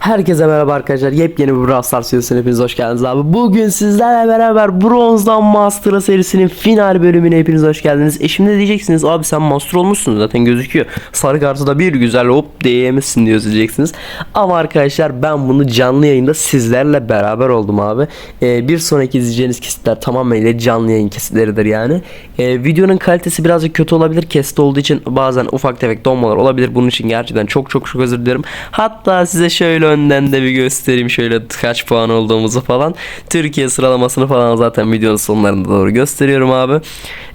Herkese merhaba arkadaşlar. Yepyeni bir Brawl Stars videosuna hepiniz hoş geldiniz abi. Bugün sizlerle beraber Bronzdan Master'a serisinin final bölümüne hepiniz hoş geldiniz. E şimdi diyeceksiniz abi sen Master olmuşsun zaten gözüküyor. Sarı kartı da bir güzel hop değmişsin diyor diyeceksiniz. Ama arkadaşlar ben bunu canlı yayında sizlerle beraber oldum abi. E, bir sonraki izleyeceğiniz kesitler tamamıyla canlı yayın kesitleridir yani. E, videonun kalitesi birazcık kötü olabilir. Kesit olduğu için bazen ufak tefek donmalar olabilir. Bunun için gerçekten çok çok çok özür dilerim. Hatta size şöyle önden de bir göstereyim şöyle kaç puan olduğumuzu falan. Türkiye sıralamasını falan zaten videonun sonlarında doğru gösteriyorum abi.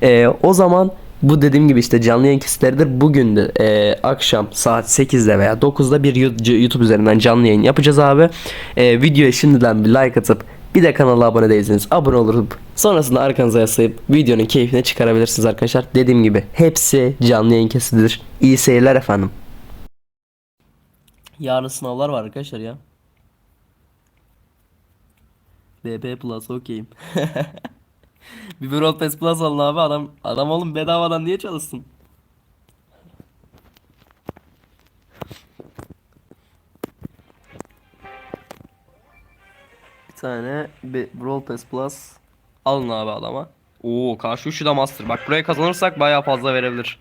Ee, o zaman bu dediğim gibi işte canlı yayın kesitleridir. Bugün de e, akşam saat 8'de veya 9'da bir YouTube üzerinden canlı yayın yapacağız abi. E, videoya şimdiden bir like atıp bir de kanala abone değilseniz abone olup sonrasında arkanıza yaslayıp videonun keyfine çıkarabilirsiniz arkadaşlar. Dediğim gibi hepsi canlı yayın kesididir. İyi seyirler efendim. Yarın sınavlar var arkadaşlar ya. BP Plus okeyim. bir Brawl Pass Plus alın abi adam adam oğlum bedavadan niye çalışsın? Bir tane bir Brawl Pass Plus alın abi adama. Oo karşı üçü de master. Bak buraya kazanırsak bayağı fazla verebilir.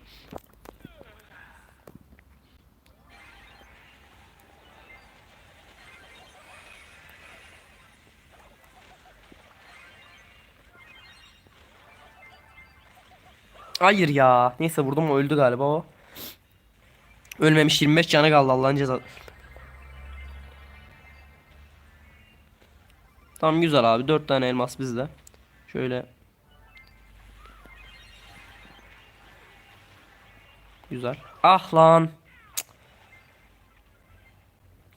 Hayır ya. Neyse vurdum öldü galiba o. Ölmemiş 25 canı kaldı Allah'ın cezası. Tamam güzel abi 4 tane elmas bizde. Şöyle. Güzel. Ah lan.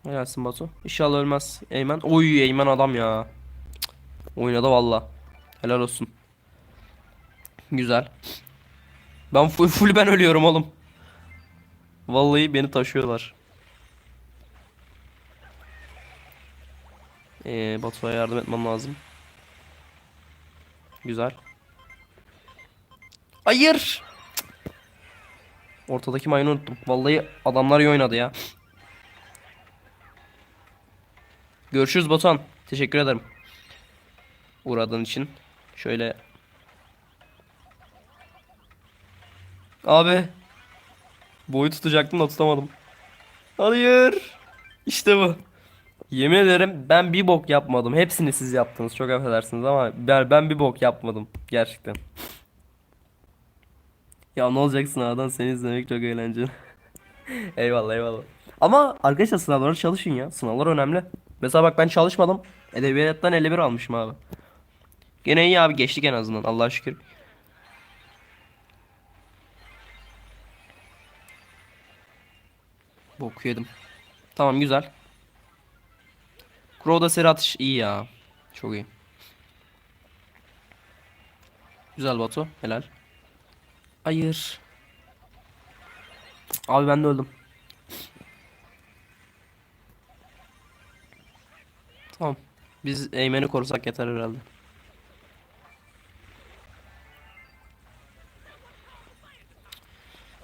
Helalsin Batu. İnşallah ölmez Eymen. Oy Eymen adam ya. Cık. Oynadı valla. Helal olsun. Güzel. Ben full, full ben ölüyorum oğlum. Vallahi beni taşıyorlar. Ee, Batu'ya yardım etmem lazım. Güzel. Hayır. Ortadaki mayını unuttum. Vallahi adamlar iyi oynadı ya. Görüşürüz Batuhan. Teşekkür ederim. Uğradığın için. Şöyle Abi. Boyu tutacaktım da tutamadım. Hayır. İşte bu. Yemin ederim ben bir bok yapmadım. Hepsini siz yaptınız. Çok affedersiniz ama ben, ben bir bok yapmadım. Gerçekten. Ya ne olacak sınavdan seni izlemek çok eğlenceli. eyvallah eyvallah. Ama arkadaşlar sınavlara çalışın ya. Sınavlar önemli. Mesela bak ben çalışmadım. Edebiyattan 51 almışım abi. Gene iyi abi geçtik en azından Allah'a şükür. Bok yedim. Tamam güzel. Crow'da seri atış iyi ya. Çok iyi. Güzel Batu. Helal. Hayır. Abi ben de öldüm. Tamam. Biz Eymen'i korusak yeter herhalde.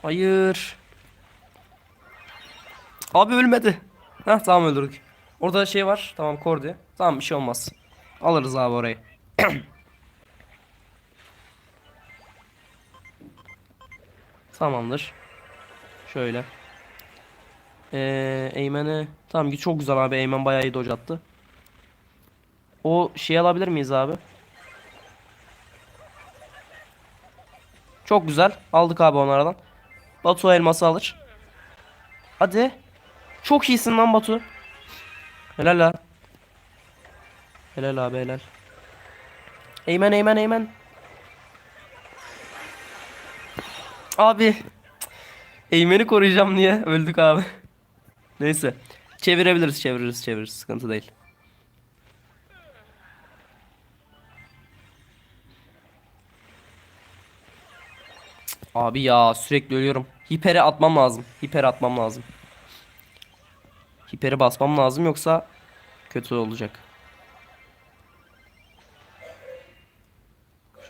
Hayır. Abi ölmedi. Heh tamam öldürdük. Orada şey var. Tamam Kordi. Tamam bir şey olmaz. Alırız abi orayı. Tamamdır. Şöyle. Ee, Eymen'e tamam çok güzel abi. Eymen bayağı iyi dodge attı. O şey alabilir miyiz abi? Çok güzel. Aldık abi onlardan. Batu elması alır. Hadi. Çok iyisin lan Batu. Helal lan. Helal abi helal. Eymen eymen eymen. Abi. Eymen'i koruyacağım diye öldük abi. Neyse. Çevirebiliriz çeviririz çeviririz sıkıntı değil. Abi ya sürekli ölüyorum. Hipere atmam lazım. Hipere atmam lazım. Hiperi basmam lazım yoksa kötü olacak.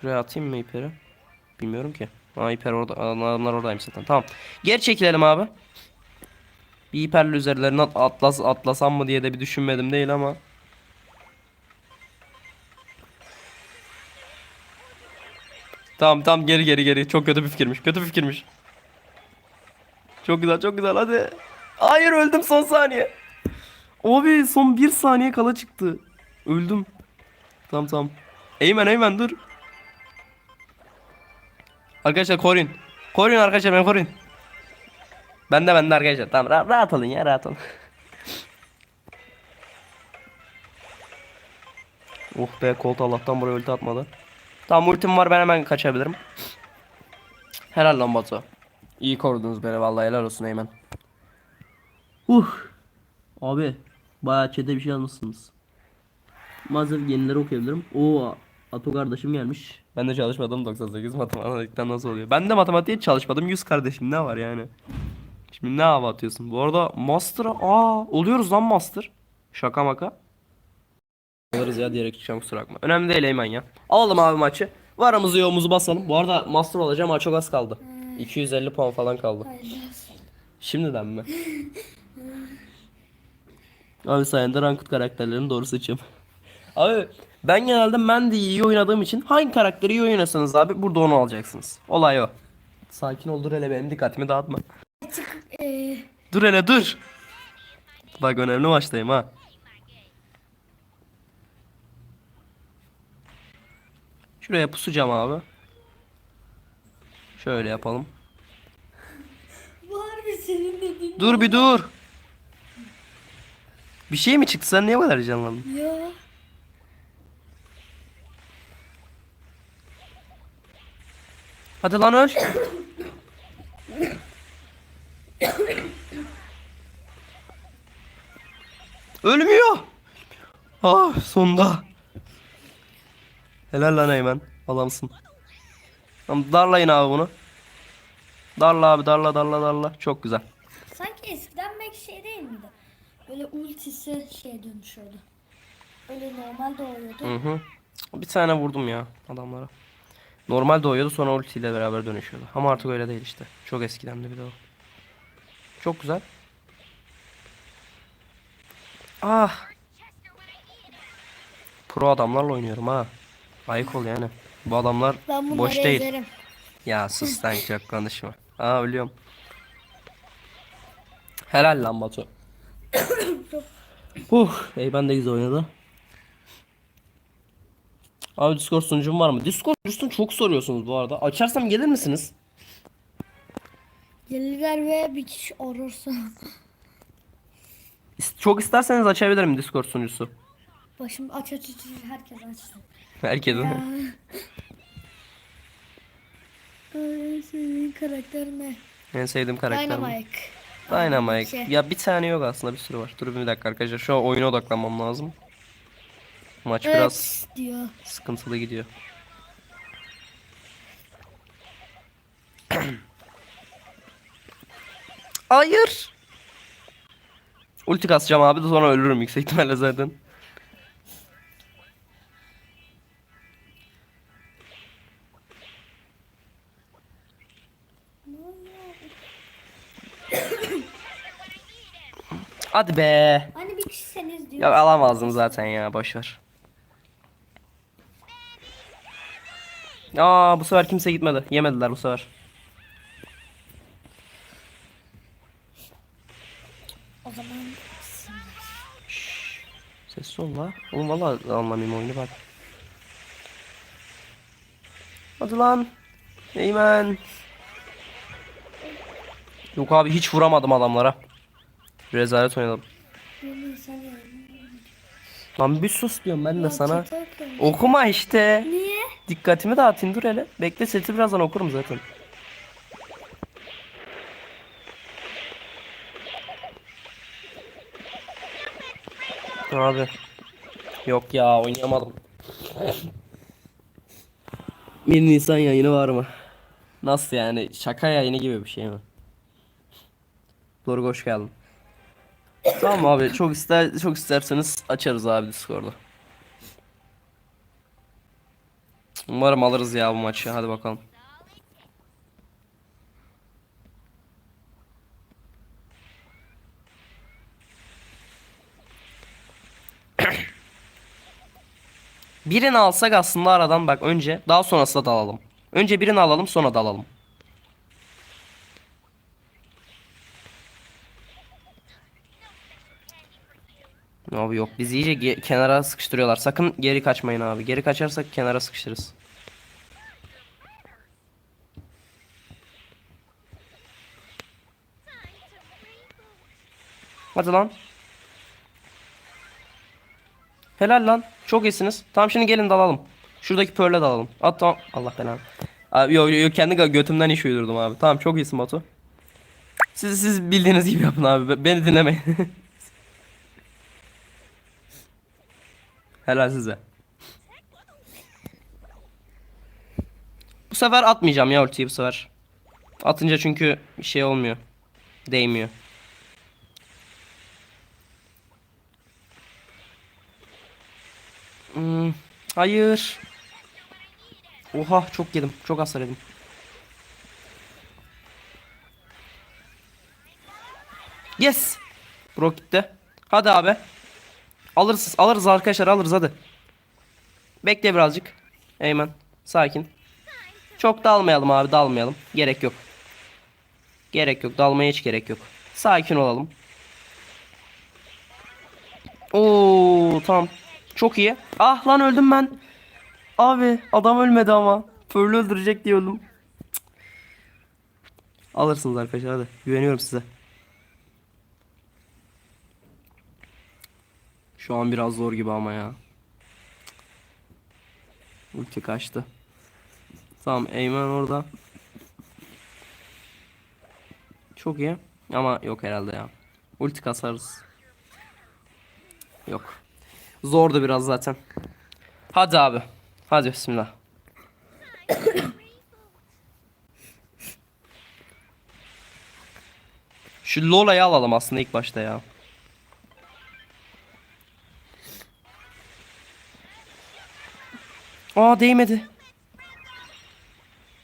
Şuraya atayım mı hiperi? Bilmiyorum ki. Aa hiper orada. Adamlar oradaymış zaten. Tamam. Geri çekilelim abi. Bir hiperli üzerlerine at- atlas atlasam mı diye de bir düşünmedim değil ama. Tamam tamam geri geri geri. Çok kötü bir fikirmiş. Kötü bir fikirmiş. Çok güzel çok güzel hadi. Hayır öldüm son saniye. Abi son bir saniye kala çıktı. Öldüm. Tamam tamam. Eymen Eymen dur. Arkadaşlar koruyun. Koruyun arkadaşlar ben koruyun. Ben de ben de arkadaşlar. Tamam rahat, rahat olun ya rahat olun. oh be Colt Allah'tan buraya ulti atmadı. Tamam ultim var ben hemen kaçabilirim. Helal lan Batu. İyi korudunuz beni vallahi helal olsun Eymen. Uh. Abi bayağı çete bir şey almışsınız. Maalesef yenileri okuyabilirim. Oo Ato kardeşim gelmiş. Ben de çalışmadım 98 matematikten nasıl oluyor? Ben de matematiğe çalışmadım 100 kardeşim ne var yani? Şimdi ne hava atıyorsun? Bu arada Master'a aa oluyoruz lan Master. Şaka maka. Alırız ya diyerek çıkacağım kusura bakma. Önemli değil Eymen ya. Alalım abi maçı. Varamızı yoğumuzu basalım. Bu arada Master olacağım ama çok az kaldı. 250 puan falan kaldı. Şimdiden mi? Abi sayende ranked karakterlerini doğru seçiyorum. Abi ben genelde Mandy'yi iyi oynadığım için hangi karakteri iyi oynasanız abi burada onu alacaksınız. Olay o. Sakin ol dur hele benim dikkatimi dağıtma. Ee, Dur hele dur. Bak önemli maçtayım ha. Şuraya pusacağım abi. Şöyle yapalım. var mı senin dediğin? Dur bir dur. Bir şey mi çıktı sen niye bu kadar heyecanlandın? Ya. Hadi lan öl. Ölmüyor. Ah sonunda. Helal lan Eymen. Adamsın. Tamam darlayın abi bunu. Darla abi darla darla darla. Çok güzel. Sanki eskiden belki şey değil miydi? Böyle ultisi şeye dönüşüyordu. Öyle normal doğuyordu. Hı hı. Bir tane vurdum ya adamlara. Normal doğuyordu sonra ultiyle beraber dönüşüyordu. Ama artık öyle değil işte. Çok eskiden de bir de o. Çok güzel. Ah. Pro adamlarla oynuyorum ha. Ayık ol yani. Bu adamlar Ben boş değil. ezerim. Ya sus sen çok konuşma. Aa ölüyorum. Helal lan Batu. Uh, ey ben de güzel oynadı. Abi Discord sunucum var mı? Discord sunucusunu çok soruyorsunuz bu arada. Açarsam gelir misiniz? Gelirler ve bir kişi olursa Çok isterseniz açabilirim Discord sunucusu. başım aç aç aç herkes açsın. Herkesin. Ay, senin karakter ne? en sevdiğim karakter. Dynamite. Dynamite. Şey. Ya bir tane yok aslında bir sürü var. Dur bir dakika arkadaşlar. Şu an oyuna odaklanmam lazım. Maç Evet biraz diyor. sıkıntılı gidiyor. Hayır. Ulti kasacağım abi de sonra ölürüm yüksek ihtimalle zaten. Hadi be. Hani bir kişiseniz diyor. Ya alamazdım zaten ya boşver. Aa bu sefer kimse gitmedi. Yemediler bu sefer. O zaman Sessiz ol la. Oğlum valla anlamayayım oyunu bak. Hadi lan. Eymen. Yok abi hiç vuramadım adamlara. Rezalet oynadım. Lan bir sus diyorum ben de sana. Okuma işte. Niye? Dikkatimi dağıtayım dur hele. Bekle seti birazdan okurum zaten. Abi. Yok ya oynayamadım. 1 Nisan yayını var mı? Nasıl yani? Şaka yayını gibi bir şey mi? Doğru hoş geldin. Tamam abi çok ister çok isterseniz açarız abi Discord'u. Umarım alırız ya bu maçı. Hadi bakalım. Birini alsak aslında aradan bak önce daha sonrasında da alalım. Önce birini alalım sonra da alalım. Abi yok bizi iyice kenara sıkıştırıyorlar. Sakın geri kaçmayın abi. Geri kaçarsak kenara sıkıştırırız. Hadi lan. Helal lan. Çok iyisiniz. Tamam şimdi gelin dalalım. Şuradaki pörle dalalım. At tamam. Allah belanı. Abi yok yok kendi gö- götümden iş uydurdum abi. Tamam çok iyisin Batu. Siz siz bildiğiniz gibi yapın abi. Be- Beni dinlemeyin. Helal size. Bu sefer atmayacağım ya ultiyi bu sefer. Atınca çünkü şey olmuyor. Değmiyor. Hmm, hayır. Oha çok yedim. Çok hasar yedim. Yes. Bro gitti. Hadi abi. Alırız, alırız arkadaşlar alırız hadi. Bekle birazcık. Eymen. Sakin. Çok dalmayalım abi dalmayalım. Gerek yok. Gerek yok. Dalmaya hiç gerek yok. Sakin olalım. Oo tamam. Çok iyi. Ah lan öldüm ben. Abi adam ölmedi ama. Pearl'ü öldürecek diye öldüm. Alırsınız arkadaşlar hadi. Güveniyorum size. Şu an biraz zor gibi ama ya. Ulti kaçtı. Tamam Eymen orada. Çok iyi. Ama yok herhalde ya. Ulti kasarız. Yok. Zordu biraz zaten. Hadi abi. Hadi bismillah. Şu Lola'yı alalım aslında ilk başta ya. Aa değmedi.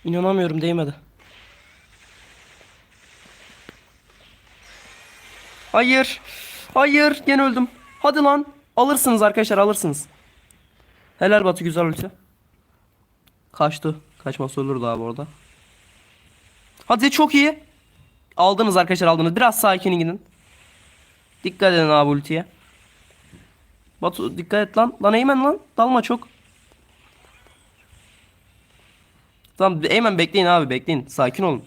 İnanamıyorum değmedi. Hayır. Hayır gene öldüm. Hadi lan. Alırsınız arkadaşlar alırsınız. Helal Batu güzel ulti. Kaçtı. Kaçması olurdu abi orada. Hadi çok iyi. Aldınız arkadaşlar aldınız. Biraz sakin gidin. Dikkat edin abi ultiye. Batu dikkat et lan. Lan Eymen lan. Dalma çok. Tamam Eymen bekleyin abi bekleyin. Sakin olun.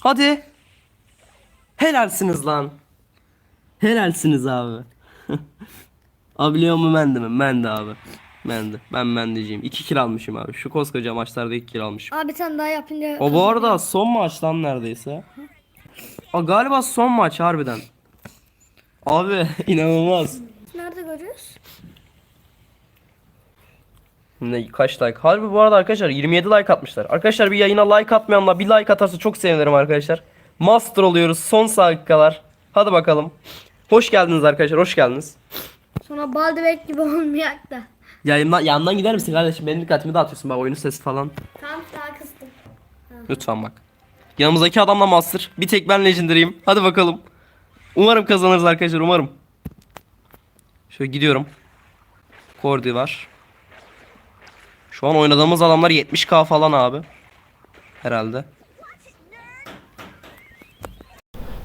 Hadi. Helalsiniz lan. Helalsiniz abi. abi biliyor mu ben de mi? Ben de abi. Ben de. Ben bendeciyim. 2 kill almışım abi. Şu koskoca maçlarda 2 kill almışım. Abi sen daha yapınca... O bu arada son maç lan neredeyse. Aa, galiba son maç harbiden. Abi inanılmaz. Nerede görüyoruz? Ne kaç like? Harbi bu arada arkadaşlar 27 like atmışlar. Arkadaşlar bir yayına like atmayanlar bir like atarsa çok sevinirim arkadaşlar. Master oluyoruz son dakikalar. Hadi bakalım. Hoş geldiniz arkadaşlar hoş geldiniz. Sonra baldebek gibi olmayak da. Yayından, yandan gider misin kardeşim? Benim dikkatimi dağıtıyorsun bak oyunun sesi falan. Tam daha kıstım. Lütfen bak. Yanımızdaki adamla master. Bir tek ben legendary'im. Hadi bakalım. Umarım kazanırız arkadaşlar umarım. Şöyle gidiyorum. Kordi var. Şu an oynadığımız adamlar 70k falan abi. Herhalde.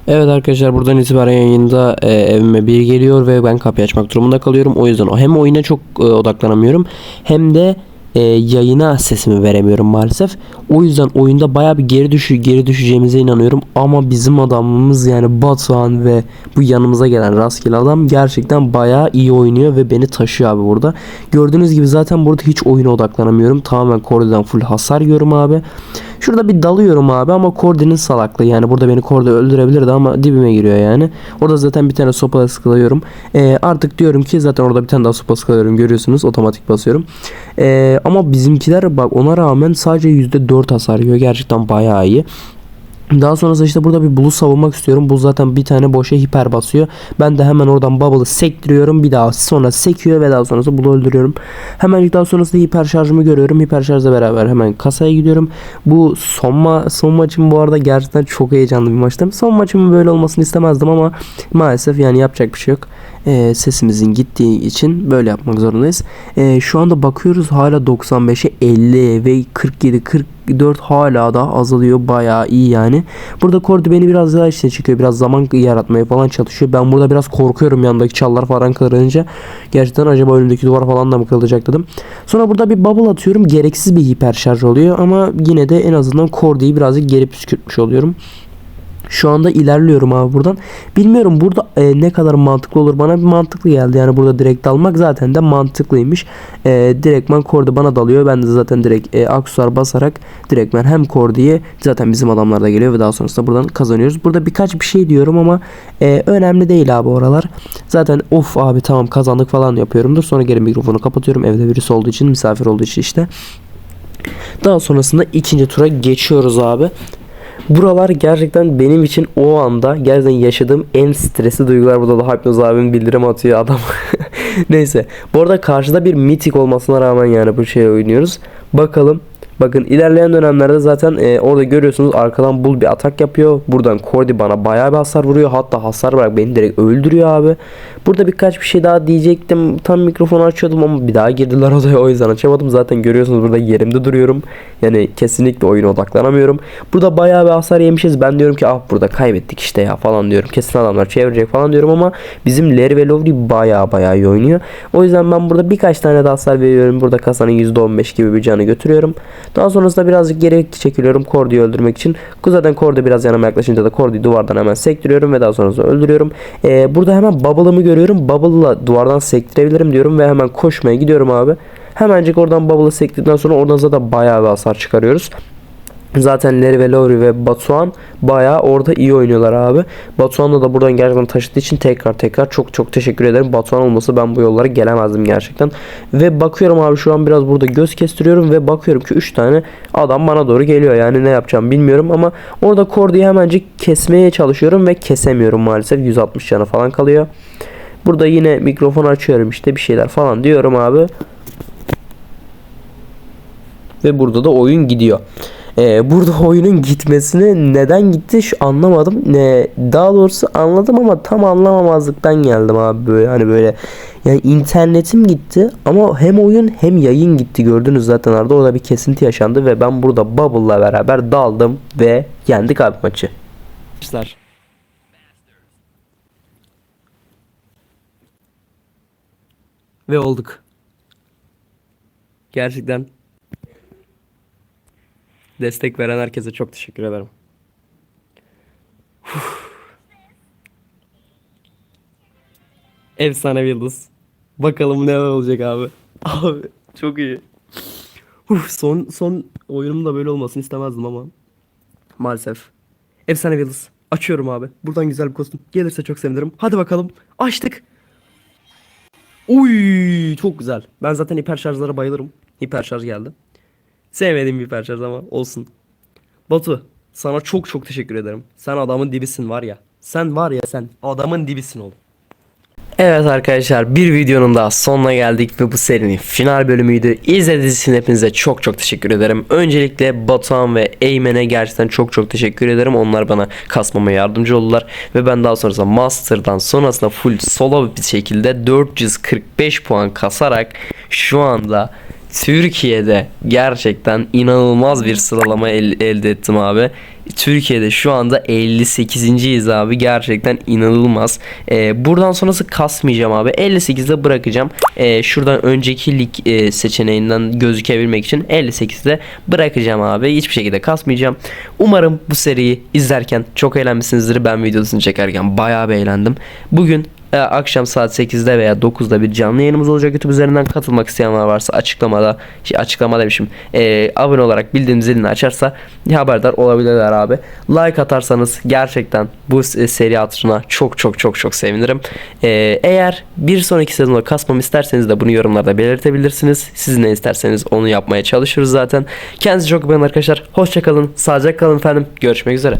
Evet arkadaşlar buradan itibaren yayında e, evime bir geliyor ve ben kapıyı açmak durumunda kalıyorum. O yüzden hem oyuna çok e, odaklanamıyorum hem de e, yayına sesimi veremiyorum maalesef. O yüzden oyunda baya bir geri düşü geri düşeceğimize inanıyorum. Ama bizim adamımız yani Batuhan ve bu yanımıza gelen rastgele adam gerçekten baya iyi oynuyor ve beni taşıyor abi burada. Gördüğünüz gibi zaten burada hiç oyuna odaklanamıyorum. Tamamen Kordi'den full hasar yiyorum abi. Şurada bir dalıyorum abi ama Kordi'nin salaklığı yani burada beni Kordi öldürebilirdi ama dibime giriyor yani. Orada zaten bir tane sopa sıkılıyorum. Ee, artık diyorum ki zaten orada bir tane daha sopa sıkılıyorum görüyorsunuz otomatik basıyorum. Ee, ama bizimkiler bak ona rağmen sadece %4 hasar yiyor gerçekten bayağı iyi. Daha sonrasında işte burada bir bulu savunmak istiyorum. Bu zaten bir tane boşa hiper basıyor. Ben de hemen oradan bubble'ı sektiriyorum. Bir daha sonra sekiyor ve daha sonrasında bulu öldürüyorum. Hemen daha sonrasında hiper şarjımı görüyorum. Hiper şarjla beraber hemen kasaya gidiyorum. Bu son, ma son maçım bu arada gerçekten çok heyecanlı bir maçtı. Son maçımın böyle olmasını istemezdim ama maalesef yani yapacak bir şey yok. Ee, sesimizin gittiği için böyle yapmak zorundayız. Ee, şu anda bakıyoruz hala 95'e 50 ve 47 44 hala da azalıyor bayağı iyi yani. Burada Kordi beni biraz daha işte çıkıyor. Biraz zaman yaratmaya falan çalışıyor. Ben burada biraz korkuyorum yandaki çallar falan kırılınca. Gerçekten acaba önümdeki duvar falan da mı kırılacak dedim. Sonra burada bir bubble atıyorum. Gereksiz bir hiper şarj oluyor ama yine de en azından Kordi'yi birazcık geri püskürtmüş oluyorum. Şu anda ilerliyorum abi buradan. Bilmiyorum burada e, ne kadar mantıklı olur bana bir mantıklı geldi. Yani burada direkt dalmak zaten de mantıklıymış. E, direktman kordu bana dalıyor. Ben de zaten direkt e, aksesuar basarak direktmen hem kordiye zaten bizim adamlar da geliyor ve daha sonrasında buradan kazanıyoruz. Burada birkaç bir şey diyorum ama e, önemli değil abi oralar. Zaten of abi tamam kazandık falan yapıyorumdur. Sonra geri mikrofonu kapatıyorum. Evde birisi olduğu için misafir olduğu için işte. Daha sonrasında ikinci tura geçiyoruz abi. Buralar gerçekten benim için o anda gerçekten yaşadığım en stresli duygular. Burada da Hypnoz abim bildirim atıyor adam. Neyse. Bu arada karşıda bir mitik olmasına rağmen yani bu şeyi oynuyoruz. Bakalım. Bakın ilerleyen dönemlerde zaten e, orada görüyorsunuz arkadan Bull bir atak yapıyor. Buradan Cordy bana bayağı bir hasar vuruyor. Hatta hasar bırak beni direkt öldürüyor abi. Burada birkaç bir şey daha diyecektim. Tam mikrofonu açıyordum ama bir daha girdiler odaya o yüzden açamadım. Zaten görüyorsunuz burada yerimde duruyorum. Yani kesinlikle oyuna odaklanamıyorum. Burada bayağı bir hasar yemişiz. Ben diyorum ki ah burada kaybettik işte ya falan diyorum. Kesin adamlar çevirecek falan diyorum ama bizim Larry ve Lowry bayağı bayağı iyi oynuyor. O yüzden ben burada birkaç tane daha hasar veriyorum. Burada kasanın %15 gibi bir canı götürüyorum. Daha sonrasında birazcık geri çekiliyorum Cordy'yi öldürmek için. Zaten Cordy biraz yanıma yaklaşınca da Cordy'yi duvardan hemen sektiriyorum ve daha sonrasında öldürüyorum. Ee, burada hemen Bubble'ımı görüyorum. Bubble'la duvardan sektirebilirim diyorum ve hemen koşmaya gidiyorum abi. Hemencik oradan Bubble'ı sektirdikten sonra oradan zaten bayağı bir hasar çıkarıyoruz. Zaten Larry ve Lowry ve Batuhan bayağı orada iyi oynuyorlar abi. Batuhan'la da buradan gerçekten taşıdığı için tekrar tekrar çok çok teşekkür ederim. Batuhan olmasa ben bu yollara gelemezdim gerçekten. Ve bakıyorum abi şu an biraz burada göz kestiriyorum ve bakıyorum ki 3 tane adam bana doğru geliyor. Yani ne yapacağım bilmiyorum ama orada Cordy'yi hemencik kesmeye çalışıyorum ve kesemiyorum maalesef. 160 canı falan kalıyor. Burada yine mikrofon açıyorum işte bir şeyler falan diyorum abi. Ve burada da oyun gidiyor. Ee, burada oyunun gitmesine neden gitti şu anlamadım. Ne daha doğrusu anladım ama tam anlamamazlıktan geldim abi böyle hani böyle yani internetim gitti ama hem oyun hem yayın gitti gördünüz zaten arada orada bir kesinti yaşandı ve ben burada Bubble'la beraber daldım ve yendik abi maçı. Ve olduk. Gerçekten Destek veren herkese çok teşekkür ederim. Uf. Efsane yıldız. Bakalım neler olacak abi. Abi çok iyi. Uf, son son oyunum da böyle olmasını istemezdim ama maalesef. Efsane yıldız. Açıyorum abi. Buradan güzel bir kostüm. Gelirse çok sevinirim. Hadi bakalım. Açtık. Uy çok güzel. Ben zaten hiper şarjlara bayılırım. Hiper şarj geldi. Sevmediğim bir hiper ama olsun. Batu sana çok çok teşekkür ederim. Sen adamın dibisin var ya. Sen var ya sen adamın dibisin oğlum. Evet arkadaşlar bir videonun daha sonuna geldik ve bu serinin final bölümüydü. İzlediğiniz için hepinize çok çok teşekkür ederim. Öncelikle Batuhan ve Eymen'e gerçekten çok çok teşekkür ederim. Onlar bana kasmama yardımcı oldular. Ve ben daha sonrasında Master'dan sonrasında full solo bir şekilde 445 puan kasarak şu anda Türkiye'de gerçekten inanılmaz bir sıralama el- elde ettim abi. Türkiye'de şu anda 58.yiz abi. Gerçekten inanılmaz. Ee, buradan sonrası kasmayacağım abi. 58'de bırakacağım. Ee, şuradan önceki lig e, seçeneğinden gözükebilmek için 58'de bırakacağım abi. Hiçbir şekilde kasmayacağım. Umarım bu seriyi izlerken çok eğlenmişsinizdir. Ben videosunu çekerken bayağı bir eğlendim. Bugün e, akşam saat 8'de veya 9'da bir canlı yayınımız olacak YouTube üzerinden. Katılmak isteyenler varsa açıklamada şey, açıklama demişim. E, abone olarak bildirim zilini açarsa haberdar olabilirler abi. Like atarsanız gerçekten bu s- seri hatırına çok çok çok çok sevinirim. E, eğer bir sonraki sezonda kasmamı isterseniz de bunu yorumlarda belirtebilirsiniz. Siz ne isterseniz onu yapmaya çalışırız zaten. Kendinize çok iyi bakın arkadaşlar. Hoşçakalın sağlıcakla kalın efendim. Görüşmek üzere